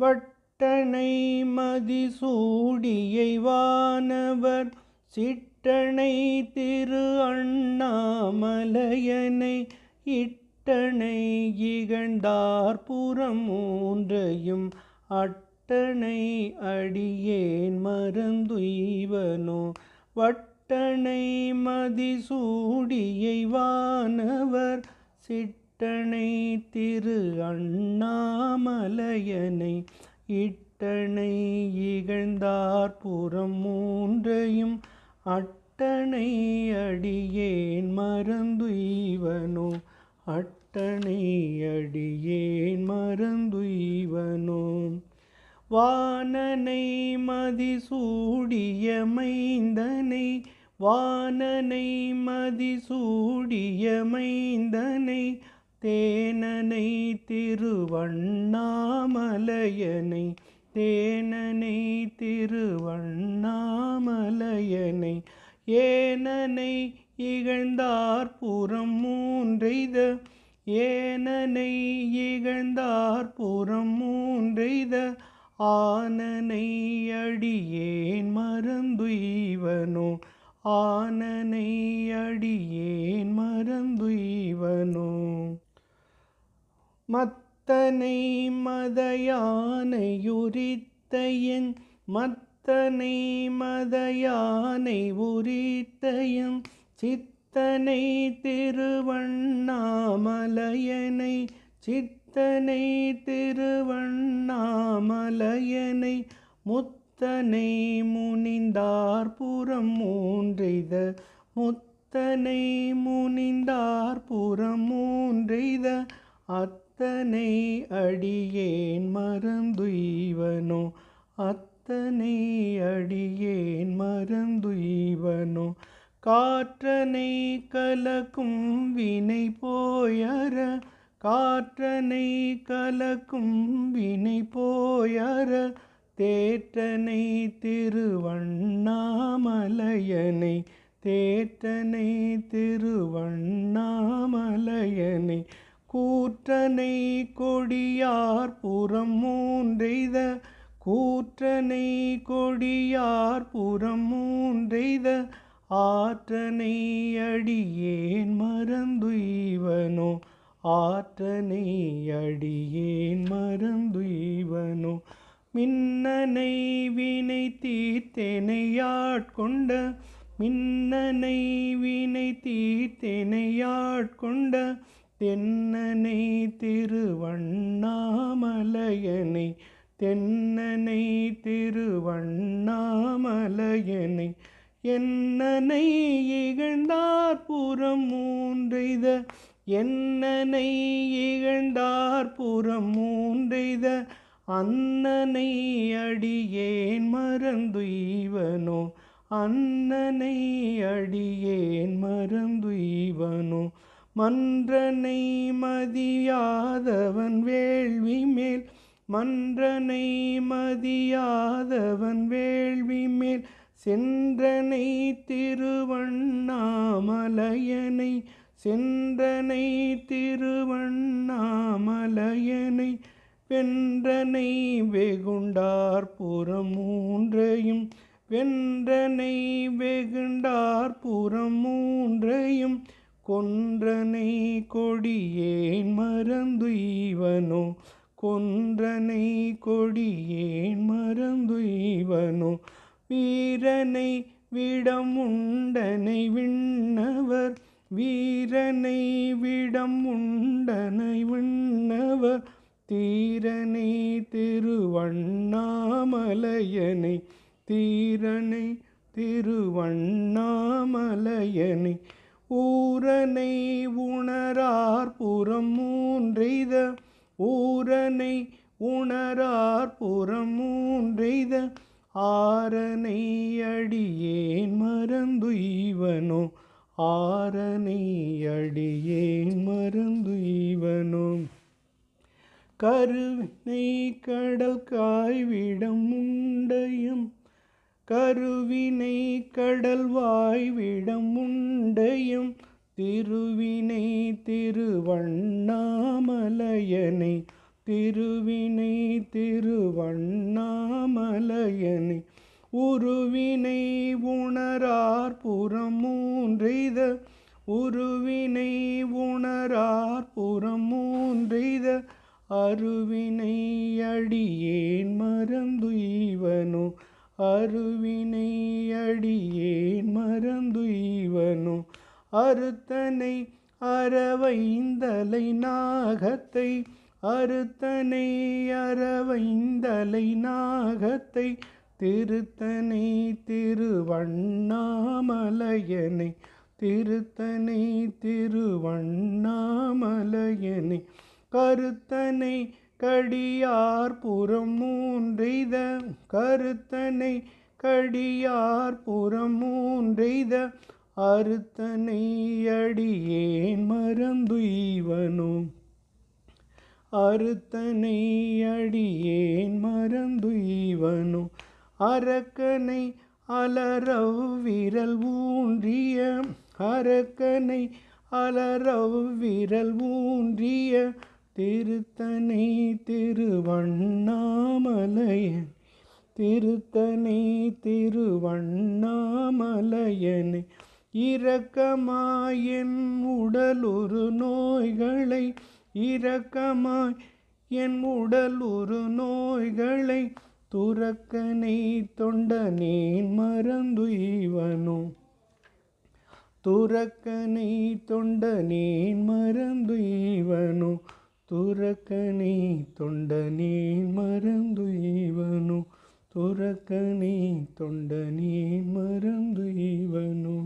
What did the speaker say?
வட்டனை மதிசூடியை வானவர் சிட்டனை திரு அண்ணாமலையனை இட்டனை இகழ்ந்தார் புறம் மூன்றையும் அட்டனை அடியேன் மறந்துய்வனோ வட்டனை மதிசூடியை வானவர் சிட்டனை திரு அண்ணாமலையனை இட்டனை இகழ்ந்தார் புறம் மூன்றையும் அட்டனை அடியேன் மறந்துய்வனோ அட்டனை அடியேன் மறந்துய்வனோ வானனை மதிசூடிய மைந்தனை வானனை மதிசூடிய மைந்தனை தேனனை திருவண்ணாமலையனை தேனனை திருவண்ணாமலையனை ஏனனை இகழ்ந்தார் புறம் மூன்றெய்த ஏனனை இகழ்ந்தார் புறம் மூன்றெய்த ஆனனை அடியேன் மறந்துய்வனோ ஆனனை அடியேன் மறந்துய்வனோ மத்தனை மதயானையுரித்தையன் மத்தனை மதயானை உரித்தையன் சித்தனை திருவண்ணாமலையனை சித்தனை திருவண்ணாமலையனை முத்தனை முனிந்தார் புறம் மூன்றெய்த முத்தனை முனிந்தார் புறம் அத் அத்தனை அடியேன் மறந்துய்வனோ? அத்தனை அடியேன் மறந்துய்வனோ? காற்றனை கலக்கும் வினை போயற காற்றனை கலக்கும் வினை போயற தேற்றனை திருவண்ணாமலையனை தேற்றனை திருவண்ணாமலையனை கூற்றனை கொடியார் புறம் மூன்றெய்த கூற்றனை கொடியார் புறம் மூன்றெய்த ஆற்றனை அடியேன் மறந்துய்வனோ ஆற்றனை அடியேன் மறந்துய்வனோ. மின்னனை வினை தீர்த்தெனையாட்கொண்ட மின்னனை வினை தீர்த்தெனையாட்கொண்ட தென்னனை திருவண்ணாமலையனை தென்னனை திருவண்ணாமலையனை என்னனை இகழ்ந்தார் புறம் மூன்றைத என்னனை இகழ்ந்தார் புறம் மூன்றைத அன்னனை அடியேன் மறந்துய்வனோ அன்னனை அடியேன் மறந்துய்வனோ மன்றனை மதியாதவன் வேள்வி மேல் மன்றனை மதியாதவன் வேள்வி மேல் சென்றனை திருவண்ணாமலையனை சென்றனை திருவண்ணாமலையனை வென்றனை வெகுண்டார் புறம் மூன்றையும் வென்றனை வெகுண்டார் புறம் மூன்றையும் கொன்றனை கொடியேன் மறந்துய்வனோ கொன்றனை கொடியேன் மறந்துய்வனோ வீரனை விடம் உண்டனை விண்ணவர். வீரனை விடம் உண்டனை விண்ணவர். தீரனை திருவண்ணாமலையனை. தீரனை திருவண்ணாமலையனை. ஊரனை உணரார் புறம் மூன்றெய்த ஊரனை உணரார் புறம் மூன்றெய்த ஆரனை அடியேன் மறந்துய்வனோ ஆரனை அடியேன் மறந்துய்வனோ கருவினை கடல் காய்விடம் உண்டயம் கருவினை கடல்வாய் விடம் உண்டையும் திருவினை திருவண்ணாமலையனை திருவினை திருவண்ணாமலையனை உருவினை உணரார் புறம் உருவினை உணரார் புறம் அருவினை அடியேன் மறந்துய்வனோ அருவினை அடியேன் மறந்துய்வனோ அறுத்தனை அறவைந்தலை நாகத்தை அறுத்தனை அறவைந்தலை நாகத்தை திருத்தனை திருவண்ணாமலையனை திருத்தனை திருவண்ணாமலையனை கருத்தனை கடியார் புறம் மூன்றெய்த கருத்தனை கடியார் புறம் மூன்றெய்த அறுத்தனை அடியேன் மறந்துய்வனோ அறுத்தனை அடியேன் மறந்துய்வனோ அரக்கனை அலரவ் விரல் ஊன்றிய அரக்கனை அலரவ் விரல் ஊன்றிய திருத்தனை திருவண்ணாமலையன் திருத்தனை திருவண்ணாமலையனே இரக்கமாயின் உடலுறு நோய்களை இரக்கமாய் என் உடலுறு நோய்களை துறக்கனை தொண்டனேன் மறந்துய்வனோ துறக்கனை தொண்டனேன் மறந்துய்வனோ துறக்கனை தொண்டனேன் மறந்துய்வனோ துறக்கனை தொண்டனேன் மறந்துய்வனோ